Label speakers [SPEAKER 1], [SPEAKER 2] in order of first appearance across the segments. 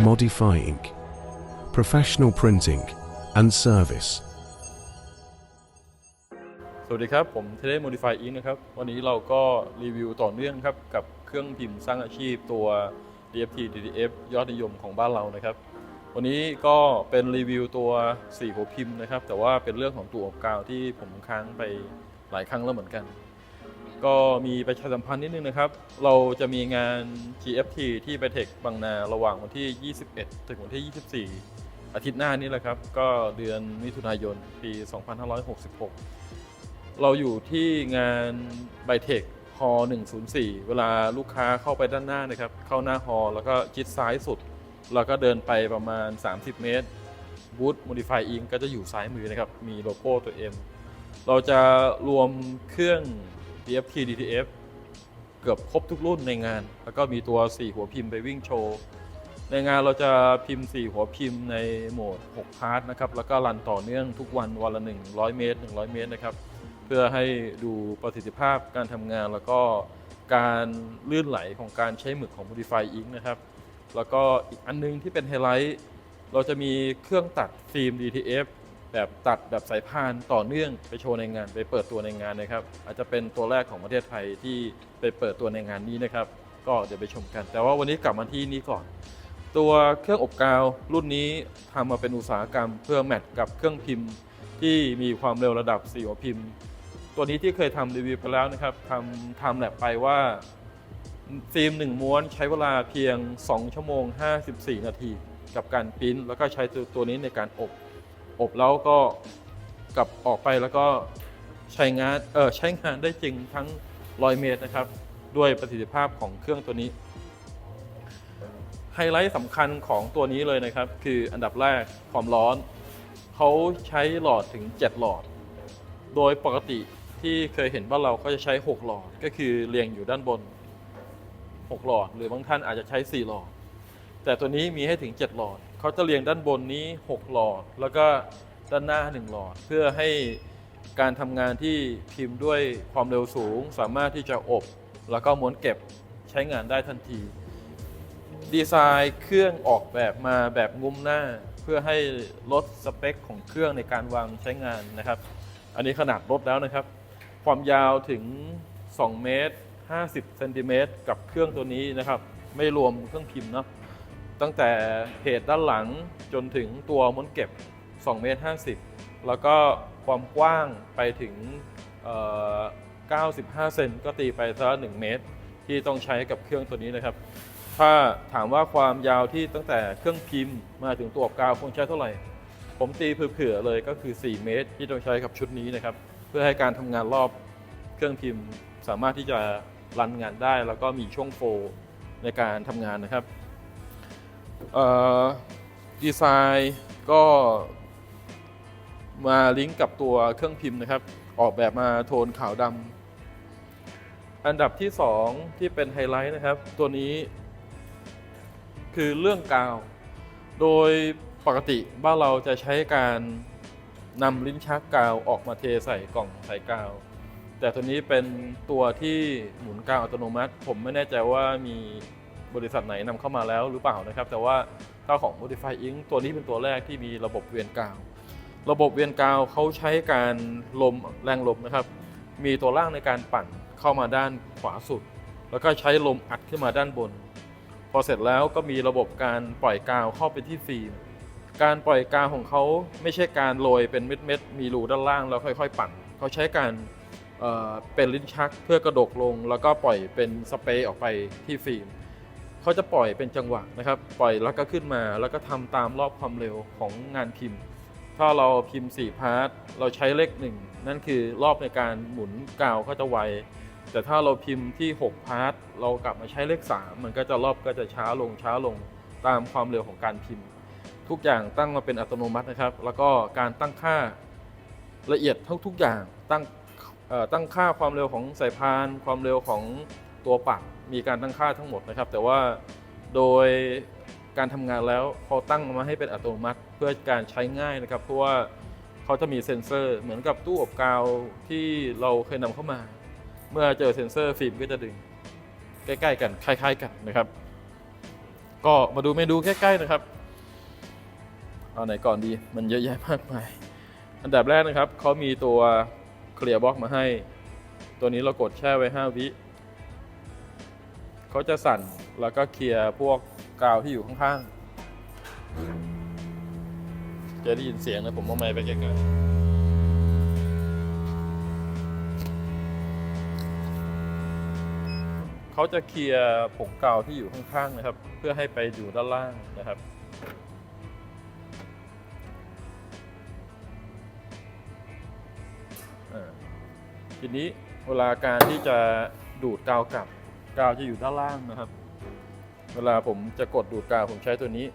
[SPEAKER 1] modifying, professional printing, and service.
[SPEAKER 2] สวัสดีครับ ผมเทเล Modify Ink นะครับ วันนี้เราก็รีวิวต่อเนื่องครับ กับเครื่องพิมพ์สร้างอาชีพตัว DFT DTF ยอดนิยมของบ้านเรานะครับ วันนี้ก็เป็นรีวิวตัว4หัวพิมพ์นะครับ แต่ว่าเป็นเรื่องของตัวอบกาวที่ผมค้างไปหลายครั้งแล้วเหมือนกัน ก็มีประชาสัมพันธ์นิดนึงนะครับ เราจะมีงาน GFT ที่ไปเทคบางนาระหว่างวันที่ 21 ถึงวันที่ 24 อาทิตย์หน้านี้แหละครับ ก็เดือนมิถุนายนปี 2566 เราอยู่ที่งานไบเทคฮอ104 เวลาลูกค้าเข้าไปด้านหน้านะครับ เข้าหน้าฮอแล้วก็ชิดซ้ายสุด แล้วก็เดินไปประมาณ 30 เมตรบูธ Modify Ink ก็จะอยู่ซ้ายมือนะครับ มีโลโก้ตัว M เราจะรวมเครื่อง DFT DTF เกือบครบทุกรุ่นในงาน แล้วก็มีตัว 4 หัวพิมพ์ไปวิ่งโชว์ ในงานเราจะพิมพ์ 4 หัวพิมพ์ในโหมด 6 พาร์ทนะครับ แล้วก็รันต่อเนื่องทุกวันวันละ 100 เมตร 100 เมตรนะครับ เพื่อให้ดูประสิทธิภาพการทำงานแล้วก็การลื่นไหลของการใช้หมึกของ Modify Ink นะครับ แล้วก็อีกอันนึงที่เป็นไฮไลท์เราจะมีเครื่องตัดฟิล์ม DTF แบบตัดแบบสายพานต่อเนื่องไปโชว์ในงานไปเปิดตัวในงานนะครับ อาจจะเป็นตัวแรกของประเทศไทยที่ไปเปิดตัวในงานนี้นะครับ ก็เดี๋ยวไปชมกัน แต่ว่าวันนี้กลับมาที่นี้ก่อน ตัวเครื่องอบกาวรุ่นนี้ทำมาเป็นอุตสาหกรรมเพื่อแมทกับเครื่องพิมพ์ ที่มีความเร็วระดับ4หัวพิมพ์ ตัวนี้ที่เคยทำรีวิวไปแล้วนะครับทำทำแลบไปว่าฟิล์ม1ม้วนใช้เวลาเพียง 2 ชั่วโมง 54 นาที กับการปริ้นแล้วก็ใช้ตัวนี้ในการอบ อบแล้วก็กลับออกไปแล้วก็ใช้งานเออใช้งานได้จริงทั้ง100เมตรนะครับ ด้วยประสิทธิภาพของเครื่องตัวนี้ ไฮไลท์สำคัญของตัวนี้เลยนะครับ คืออันดับแรกความร้อน เขาใช้หลอดถึง 7 หลอด โดยปกติที่เคยเห็นบ้าเราก็จะใช้ 6 หลอดก็คือเรียงอยู่ด้านบน 6 หลอด หรือบางท่านอาจจะใช้ 4 หลอด แต่ตัวนี้มีให้ถึง 7 หลอด เขาจะเรียงด้านบนนี้ 6 หลอด แล้วก็ด้านหน้า 1 หลอด เพื่อให้การทำงานที่พิมพ์ด้วยความเร็วสูง สามารถที่จะอบ แล้วก็ม้วนเก็บใช้งานได้ทันที ดีไซน์เครื่องออกแบบมาแบบงุ้มหน้า เพื่อให้ลดสเปคของเครื่องในการวางใช้งานนะครับ อันนี้ขนาดลดแล้วนะครับ ความยาวถึง 2 เมตร 50 เซนติเมตรกับเครื่องตัวนี้นะครับ ไม่รวมเครื่องพิมพ์เนาะ ตั้งแต่เพจด้านหลังจนถึงตัวม้วนเก็บ2เมตร50 แล้วก็ความกว้างไปถึง 95 เซนก็ตีไปซะ1เมตร ที่ต้องใช้กับเครื่องตัวนี้นะครับ ถ้าถามว่าความยาวที่ตั้งแต่เครื่องพิมพ์มาถึงตัวกาวคงใช้เท่าไหร่ ผมตีเผื่อๆเลยก็คือ 4 เมตร ที่ต้องใช้กับชุดนี้นะครับ เพื่อให้การทำงานรอบเครื่องพิมพ์สามารถที่จะรันงานได้ แล้วก็มีช่วงโฟล์ในการทำงานนะครับ ดีไซน์ก็มาลิงก์กับตัวเครื่องพิมพ์นะครับ ออกแบบมาโทนขาวดำอันดับที่ 2 ที่เป็นไฮไลท์นะครับ ตัวนี้ คือเรื่องกาว โดยปกติบ้านเราจะใช้การนำลิ้นชักกาวออกมาเทใส่กล่องใส่กาว แต่ตัวนี้เป็นตัวที่หมุนกาวอัตโนมัติ ผมไม่แน่ใจว่ามี บริษัทไหนนำเข้ามาแล้วหรือเปล่านะครับ แต่ว่าถ้าของ Modify Ink ตัวนี้เป็นตัวแรกที่มีระบบเวียนกาว ระบบเวียนกาวเขาใช้การลมแรงลมนะครับ มีตัวล่างในการปั่นเข้ามาด้านขวาสุด แล้วก็ใช้ลมอัดขึ้นมาด้านบน พอเสร็จแล้วก็มีระบบการปล่อยกาวเข้าไปที่ฟิล์มการปล่อยกาวของเขาไม่ใช่การโรยเป็นเม็ดๆมีรูด้านล่างแล้วค่อย ๆ ปั่นเขาใช้การเเป็นลิ้นชักเพื่อกระดกลง แล้วก็ปล่อยเป็นสเปรย์ออกไปที่ฟิล์ม เขาจะปล่อยเป็นจังหวะนะครับ ปล่อยแล้วก็ขึ้นมาแล้วก็ทำตามรอบความเร็วของงานพิมพ์ ถ้าเราพิมพ์ 4 พาร์ทเราใช้เลขหนึ่งนั่นคือรอบในการหมุนกาวก็จะไว แต่ถ้าเราพิมพ์ที่ 6 พาร์ทเรากลับมาใช้เลข 3 มันก็จะรอบก็จะช้าลงช้าลงตามความเร็วของการพิมพ์ ทุกอย่างตั้งมาเป็นอัตโนมัตินะครับ แล้วก็การตั้งค่าละเอียดทุกทุกอย่างตั้งตั้งค่าความเร็วของสายพาน ความเร็วของ ตัวปักมีการตั้งค่าทั้งหมดนะครับ แต่ว่าโดยการทำงานแล้วเขาตั้งมาให้เป็นอัตโนมัติเพื่อการใช้ง่ายนะครับ เพราะว่าเขาจะมีเซ็นเซอร์เหมือนกับตู้อบกาวที่เราเคยนำเข้ามา เมื่อเจอเซ็นเซอร์ฟิล์มก็จะดึงใกล้ๆกันคล้าย ๆ กันนะครับ ก็มาดูเมนูใกล้ๆนะครับเอาไหนก่อนดีมันเยอะแยะมากมายอันดับแรกนะครับเขามีตัวเคลียร์บล็อกมาให้ ตัวนี้เรากดแช่ไว้ 5 วิ เขาจะสั่นแล้วก็เคลียร์พวกกาวที่อยู่ข้างๆ จะได้ยินเสียงนะผมเอาไมค์ไปไกลๆเขาจะเคลียร์ผงกาวที่อยู่ข้างๆนะครับ เพื่อให้ไปอยู่ด้านล่างนะครับ ทีนี้เวลาการที่จะดูดกาวกลับ กาวจะอยู่ด้านล่างนะครับ เวลาผมจะกดดูดกาวผมใช้ตัวนี้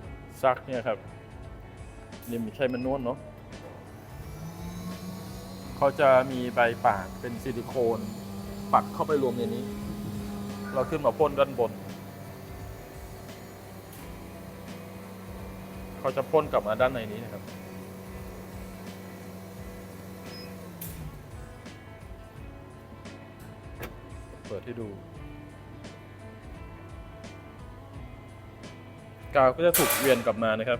[SPEAKER 2] ซักเนี่ยครับนี่ม่ใช่มันนวลเนาะเขาจะมีใบปากเป็นซิลิโคนปักเข้าไปรวมในนี้ เราขึ้นมาพ่นด้านบน เขาจะพ่นกลับมาด้านในนี้นะครับเปิดให้ดู กาวก็จะถูกเวียนกลับมานะครับ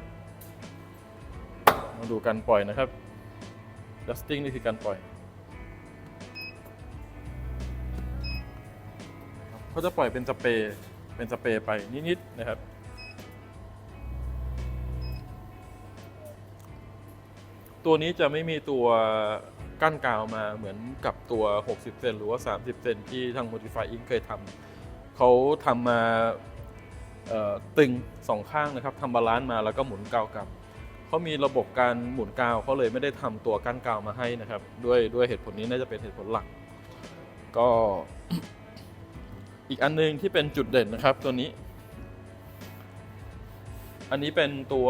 [SPEAKER 2] มาดูการปล่อยนะครับ dusting นี่คือการปล่อยเขาจะปล่อยเป็นสเปรย์เป็นสเปรย์ไปนิดๆนะครับตัวนี้จะไม่มีตัวกั้นกาวมาเหมือนกับตัว 60 เซนหรือว่า 30 เซนที่ทาง Modify Ink เคยทำเขาทำมา ตึงสองข้างนะครับทำบาลานซ์มาแล้วก็หมุนกาวกลับเขามีระบบการหมุนกาวเขาเลยไม่ได้ทำตัวกั้นกาวมาให้นะครับ ด้วยด้วยเหตุผลนี้น่าจะเป็นเหตุผลหลัก ก็อีกอันหนึงที่เป็นจุดเด่นนะครับตัวนี้ อันนี้เป็นตัว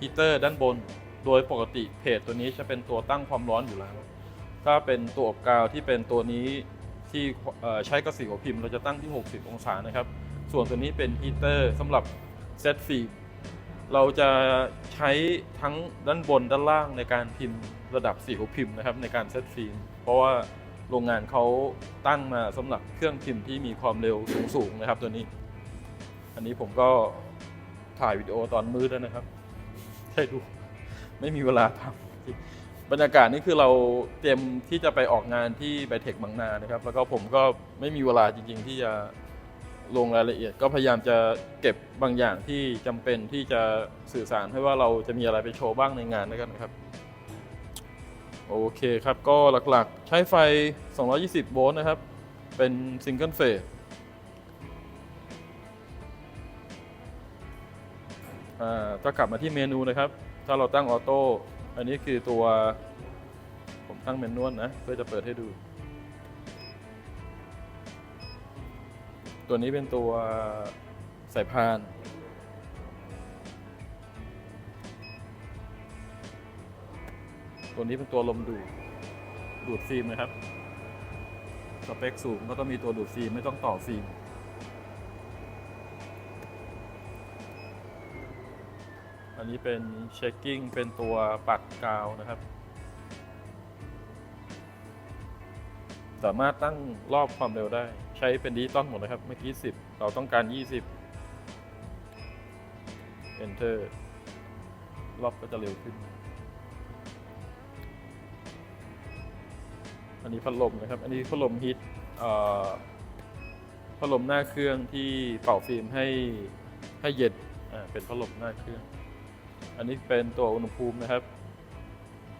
[SPEAKER 2] ฮีเตอร์ด้านบน โดยปกติเพจตัวนี้จะเป็นตัวตั้งความร้อนอยู่แล้ว ถ้าเป็นตัวอบกาวที่เป็นตัวนี้ที่ใช้กระสีหัวพิมพ์เราจะตั้งที่ 60 องศานะครับ ส่วนตัวนี้เป็นฮีเตอร์สำหรับเซตฟิล์มเราจะใช้ทั้งด้านบนด้านล่างในการพิมพ์ระดับสีหัวพิมพ์นะครับในการเซตฟิล์มเพราะว่าโรงงานเขาตั้งมาสำหรับเครื่องพิมพ์ที่มีความเร็วสูงๆนะครับตัวนี้ อันนี้ผมก็ถ่ายวิดีโอตอนมืดแล้วนะครับให้ดูไม่มีเวลาทำบรรยากาศนี่คือเราเตรียมที่จะไปออกงานที่ไบเทคบางนานะครับ แล้วก็ผมก็ไม่มีเวลาจริง ๆ ที่จะ ลงรายละเอียด ก็พยายามจะเก็บบางอย่างที่จำเป็นที่จะสื่อสารให้ว่าเราจะมีอะไรไปโชว์บ้างในงานแล้วกันนะครับ โอเคครับ ก็หลักๆ ใช้ไฟ 220 โวลต์นะครับ เป็นซิงเกิลเฟสอ่าก็กลับมาที่เมนูนะครับ ถ้าเราตั้งออโต้อันนี้คือตัวผมตั้งเมนนวลนะ เพื่อจะเปิดให้ดู ตัวนี้เป็นตัวสายพาน ตัวนี้เป็นตัวลมดูด ดูดฟิล์มนะครับ สเปคสูงก็ต้องมีตัวดูดฟิล์มไม่ต้องต่อฟิล์ม อันนี้เป็นเช็คกิ้งเป็นตัวปัดกาวนะครับ สามารถตั้งรอบความเร็วได้ ช้เป็นดิจิตอลหมดนะครับ เมื่อกี้ 10 เราต้องการ 20 Enter รอบก็จะเร็วขึ้น อันนี้พัดลมนะครับ อันนี้พัดลมฮิตพัดลมหน้าเครื่องที่เป่าฟิล์มให้ให้เย็นอ่าเป็นพัดลมหน้าเครื่อง อันนี้เป็นตัวอุณหภูมินะครับ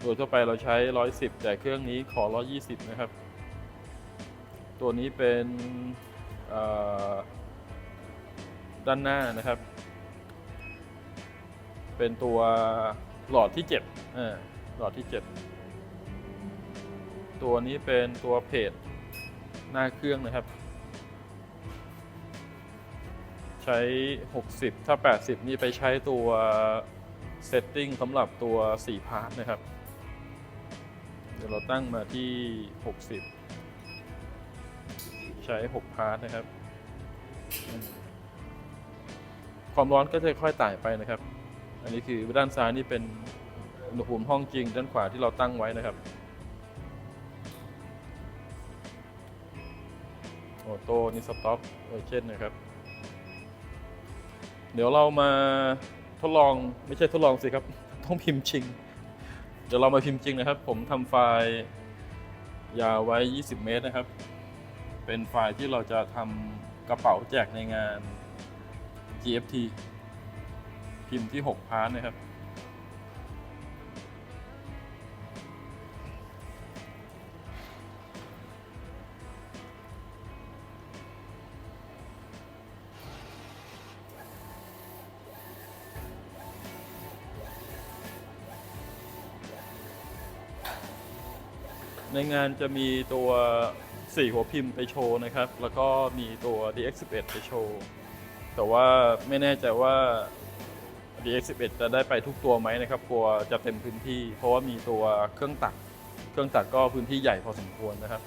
[SPEAKER 2] โดยทั่วไปเราใช้ 110 แต่เครื่องนี้ขอ 120 นะครับ ตัวนี้เป็นด้านหน้านะครับ เป็นตัวหลอดที่เจ็บอ่าหลอดที่เจ็บตัวนี้เป็นตัวเพจหน้าเครื่องนะครับ ใช้ 60 ถ้า 80 นี่ไปใช้ตัวเซตติ้งสำหรับตัว 4 พาร์ทนะครับ เดี๋ยวเราตั้งมาที่ 60 ใช้6พาร์ทนะครับ ความร้อนก็จะค่อยๆไต่ไปนะครับ อันนี้คือด้านซ้ายนี่เป็นอุณหภูมิห้องจริง ด้านขวาที่เราตั้งไว้นะครับออโต้นี่สต็อปเออเช่นนะครับ เดี๋ยวเรามาทดลองไม่ใช่ทดลองสิครับ ต้องพิมพ์จริง เดี๋ยวเรามาพิมพ์จริงนะครับ ผมทำไฟล์ยาวไว้ 20 เมตรนะครับ เป็นไฟล์ที่เราจะทำกระเป๋าแจกในงาน GFT พิมพ์ที่ 6 พาร์ทนะครับ ในงานจะมีตัว 4 หัวพิมพ์ไปโชว์นะครับ แล้วก็มีตัว DX11 ไปโชว์ แต่ว่าไม่แน่ใจว่า DX11 จะได้ไปทุกตัวไหมนะครับกลัวจะเต็มพื้นที่ เพราะว่ามีตัวเครื่องตัดเครื่องตัดก็พื้นที่ใหญ่พอสมควรนะครับ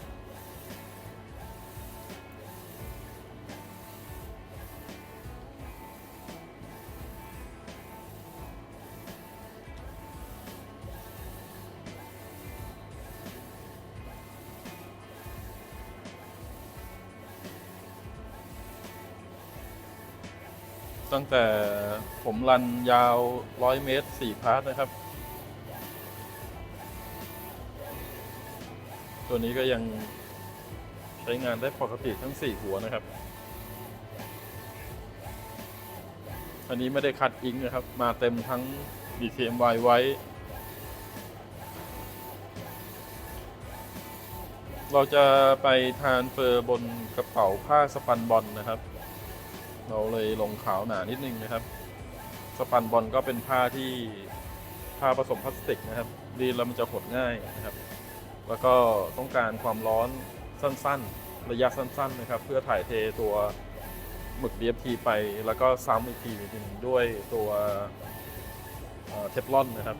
[SPEAKER 2] ตั้งแต่ผมรันยาว 100 เมตร 4 พาร์ทนะครับ ตัวนี้ก็ยังใช้งานได้ปกติทั้ง 4 หัวนะครับ อันนี้ไม่ได้คัดอิงนะครับ มาเต็มทั้ง DTMY ไว้ เราจะไปทานเฟอร์บนกระเป๋าผ้าสปันบอลนะครับ เราเลยลงขาวหนานิดนึงนะครับ สปันบอลก็เป็นผ้าที่ผ้าผสมพลาสติกนะครับรีดแล้วมันจะหดง่ายนะครับ แล้วก็ต้องการความร้อนสั้นๆ ระยะสั้นๆนะครับ เพื่อถ่ายเทตัวหมึก DFT ไป แล้วก็ซ้ำอีกทีหนึงด้วยตัวเทฟลอนนะครับ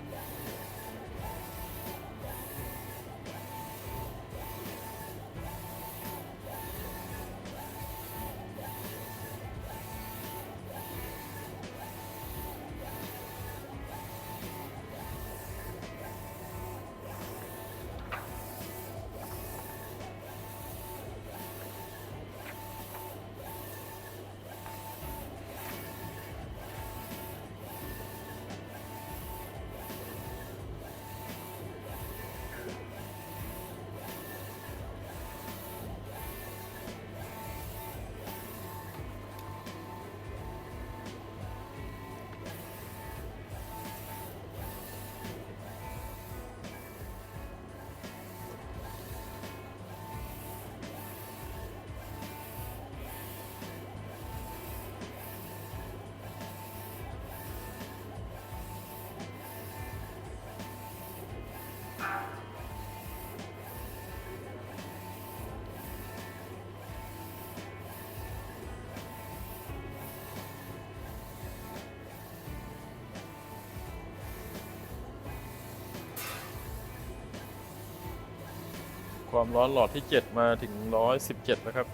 [SPEAKER 2] ความร้อนหลอดที่ 7 มาถึง 117 นะครับ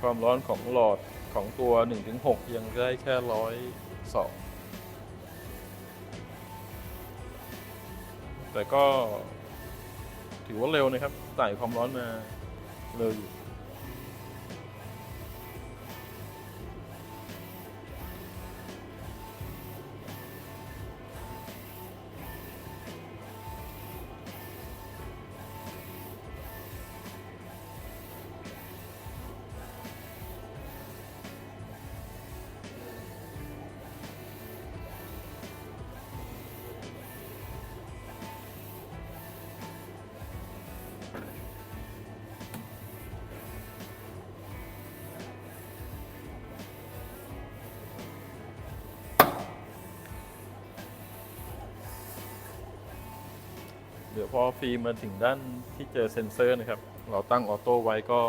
[SPEAKER 2] ความร้อนของหลอดของตัว 1-6 ยังได้แค่ 102 แต่ก็ถือว่าเร็วนะครับไต่ความร้อนมาเร็วอยู่ ดี๋ยวพอฟิล์มมาถึงด้านที่เจอเซ็นเซอร์นะครับ เราตั้งออโต้ไว้ก็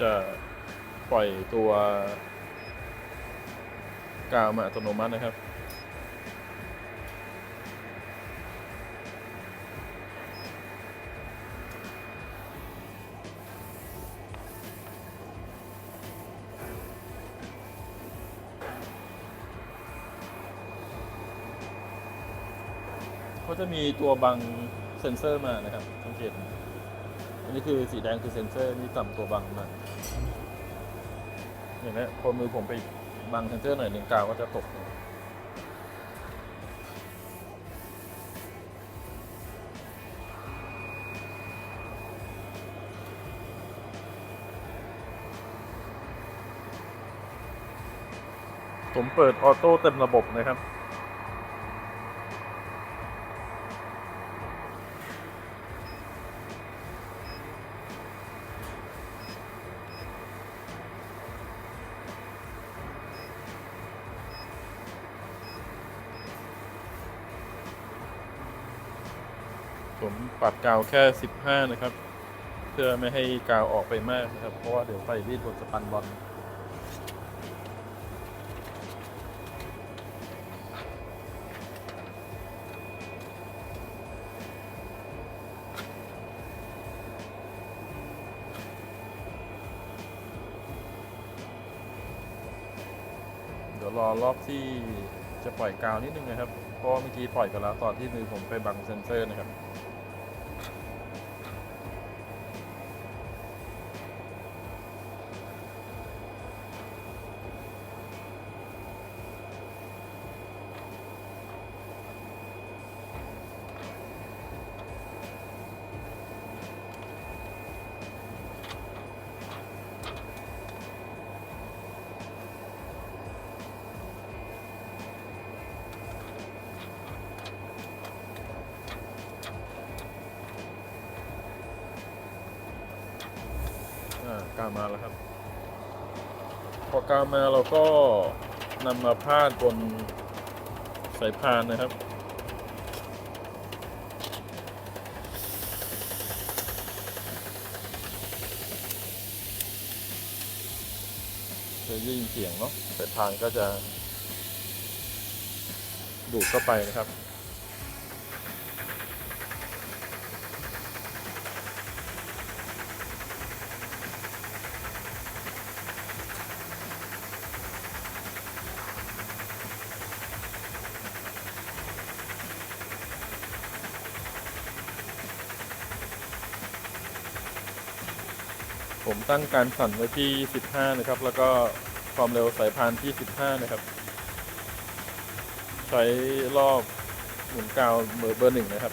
[SPEAKER 2] จะปล่อยตัวกาวมาอัตโนมัตินะครับ จะมีตัวบังเซนเซอร์มานะครับสังเกตอันนี้คือสีแดงคือเซนเซอร์นี่ต่ำตัวบังมันเห็นไหมพอมือผมไปบังเซนเซอร์หน่อยหนึ่งกาวก็จะตกผมเปิดออโต้เต็มระบบนะครับ ผมปัดกาวแค่ 15 นะครับ เพื่อไม่ให้กาวออกไปมากนะครับ เพราะว่าเดี๋ยวไฟรีดบนสปันบอลเดี๋ยวรอรอบที่จะปล่อยกาวนิดนึงนะครับ เพราะเมื่อกี้ปล่อยไปแล้วตอนที่มือผมไปบังเซนเซอร์นะครับ อ่ากาวมาแล้วครับ พอกาวมาเราก็นำมาพาดบนสายพานนะครับเคยได้ยินเสียงเนาะสายพานก็จะดูดเข้าไปนะครับ ตั้งการสั่นไว้ที่ 15 นะครับ แล้วก็ความเร็วสายพานที่ 15 นะครับ ใช้รอบหมุนกาวเบอร์เบอร์หนึ่งนะครับ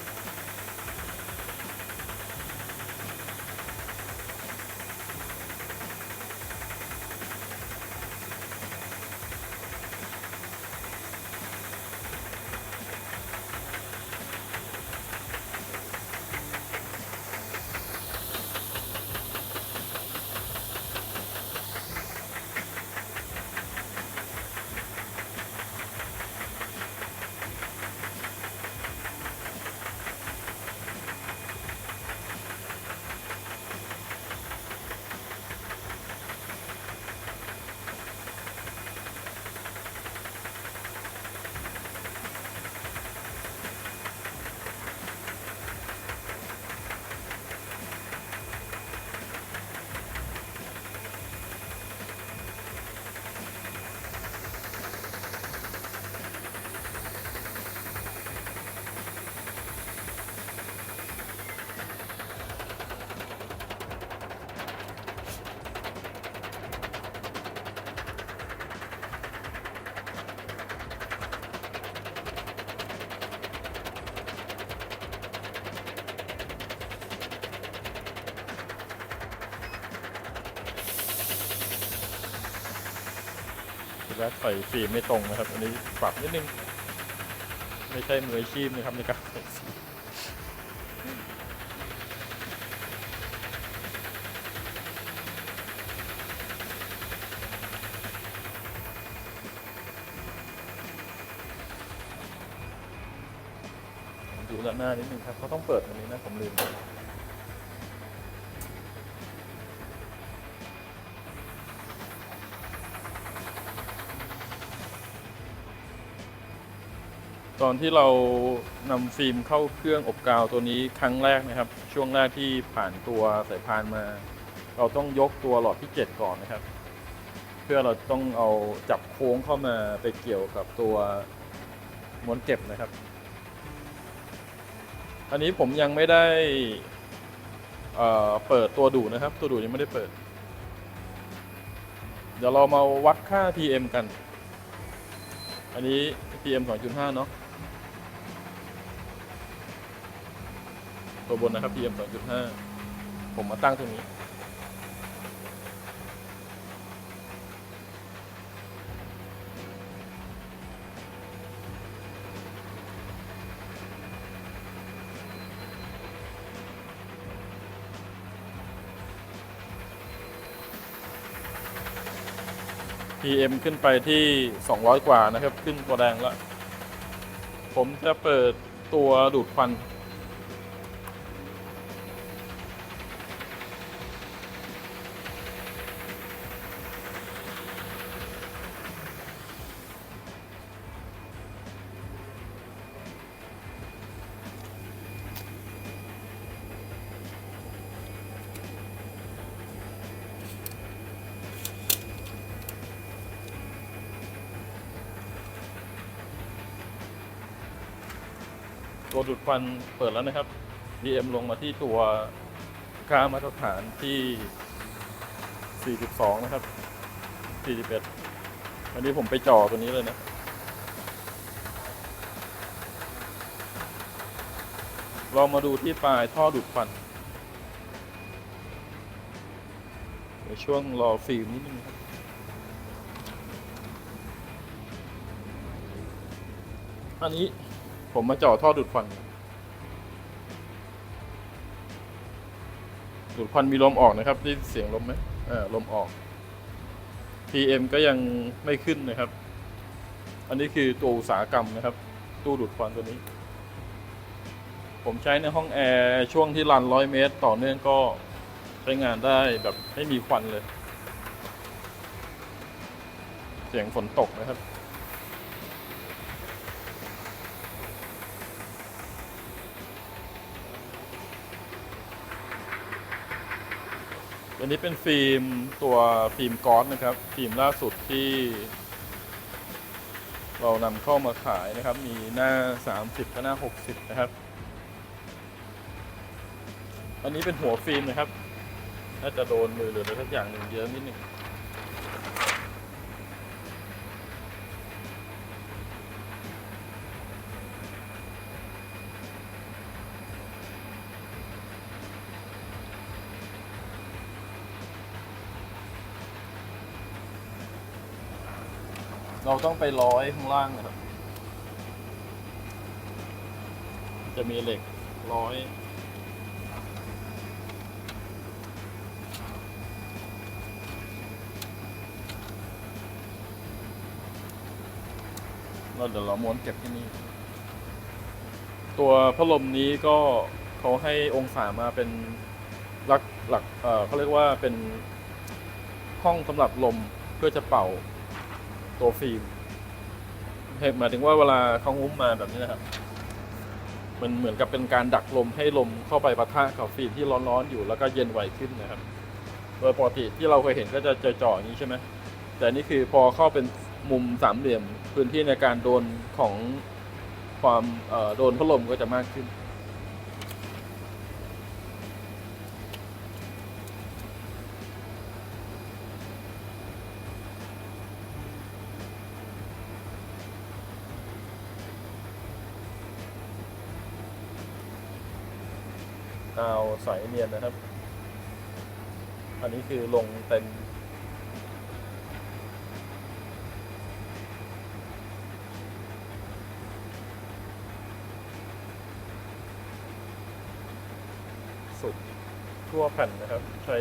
[SPEAKER 2] แรกใส่ฟิล์มไม่ตรงนะครับ อันนี้ปรับนิดนึง ไม่ใช่มืออาชีพนะครับในการใส่ฟิล์มดูด้านหน้านิดนึงครับเขาต้องเปิดอันนี้นะผมลืม ตอนที่เรานำฟิล์มเข้าเครื่องอบกาวตัวนี้ครั้งแรกนะครับ ช่วงแรกที่ผ่านตัวสายพานมา เราต้องยกตัวหลอดที่ 7 ก่อนนะครับ เพื่อเราต้องเอาจับโค้งเข้ามาไปเกี่ยวกับตัวม้วนเก็บนะครับ อันนี้ผมยังไม่ได้เเปิดตัวดูนะครับ ตัวดูยังไม่ได้เปิด เดี๋ยวเรามาวัดค่า PM กัน อันนี้ PM 2.5 เนาะ ตัวบนนะครับ PM 2.5 ผมมาตั้งตรงนี้ PM ขึ้นไปที่ 200 กว่านะครับ ขึ้นตัวแดงแล้ว ผมจะเปิดตัวดูดควัน ควันเปิดแล้วนะครับ DM ลงมาที่ตัวค่ามาตรฐานที่ 42 นะครับ 41 อันนี้ผมไปจ่อตัวนี้เลยนะเรามาดูที่ปลายท่อดูดควันเดี๋ยวช่วงรอฟิล์มนิดนึงครับอันนี้ผมมาจ่อท่อดูดควัน ดูดควันมีลมออกนะครับได้เสียงลมไหมอ่าลมออก PM ก็ยังไม่ขึ้นนะครับ อันนี้คือตัวอุตสาหกรรมนะครับ ตู้ดูดควันตัวนี้ ผมใช้ในห้องแอร์ช่วงที่รันร้อยเมตร ต่อเนื่องก็ใช้งานได้แบบไม่มีควันเลย เสียงฝนตกนะครับ อันนี้เป็นฟิล์มตัวฟิล์มก๊อนนะครับ ฟิล์มล่าสุดที่ เรานำเข้ามาขายนะครับ มีหน้า 30กับหน้า 60 นะครับ อันนี้เป็นหัวฟิล์มนะครับ น่าจะโดนมือหรืออะไรสักอย่างหนึ่งเยอะนิดหนึ่ง เราต้องไปร้อยข้างล่างนะครับ จะมีเหล็กร้อย เราเดี๋ยวเราม้วนเก็บที่นี่ ตัวพัดลมนี้ก็เขาให้องศามาเป็นหลักหลักเเขาเรียกว่าเป็นห้องสำหรับลมเพื่อจะเป่า ตัวฟิล์มหมายถึงว่าเวลาเขางุ้มมาแบบนี้นะครับ มันเหมือนกับเป็นการดักลมให้ลมเข้าไปปะทะกับฟิล์มที่ร้อนๆอยู่แล้วก็เย็นไวขึ้นนะครับ โดยปกติที่เราเคยเห็นก็จะเจาะๆอย่างนี้ใช่ไหมแต่นี่คือพอเข้าเป็นมุมสามเหลี่ยมพื้นที่ในการโดนของความโดนพัดลมก็จะมากขึ้น กาว ใสเนียนนะครับ อันนี้คือลงเต็มสุดทั่วแผ่นนะครับ ใช้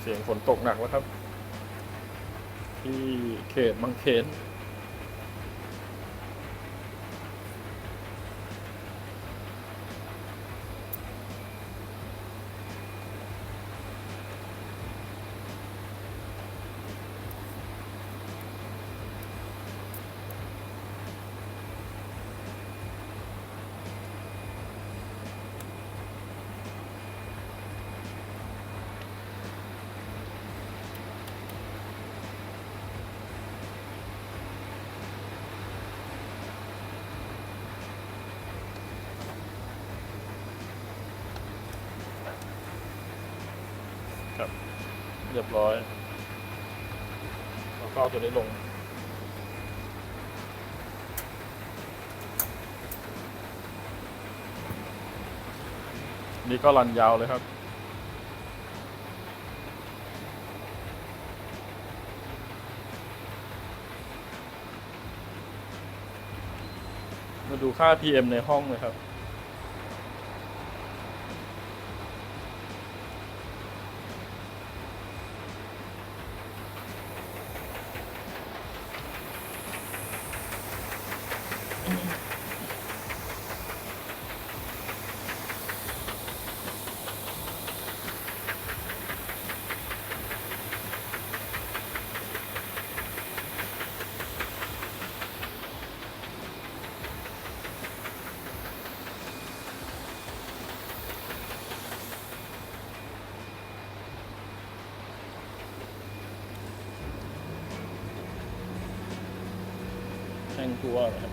[SPEAKER 2] เสียงฝนตกหนักแล้วครับ ที่เขตบางเขน ก็เอาตัวนี้ลง นี่ก็รันยาวเลยครับมาดูค่า PM ในห้องเลยครับ ตัวนะครับ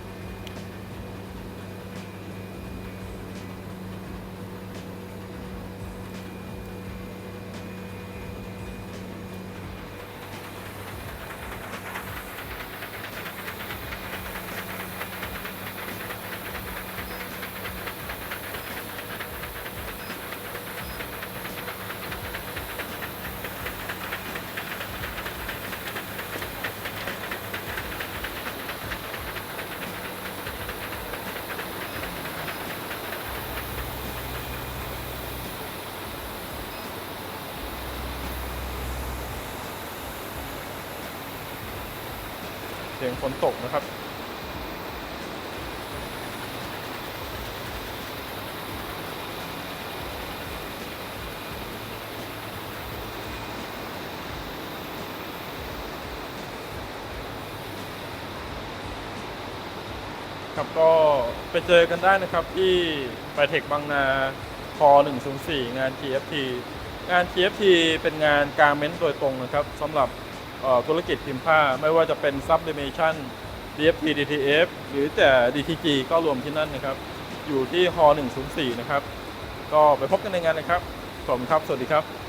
[SPEAKER 2] ฝนตกนะครับ ครับก็ไปเจอกันได้นะครับที่ไปเทคบางนาคอ104 งาน TFT งาน TFT เป็นงานการเม้นโดยตรงนะครับสำหรับ ธุรกิจพิมพ์ผ้า ไม่ว่าจะเป็น Sublimation DFT DTF หรือแต่ DTG ก็รวมที่นั่นนะครับ อยู่ที่ฮ104 นะครับ ก็ไปพบกันในงานนะครับขอบคุณครับ สวัสดีครับ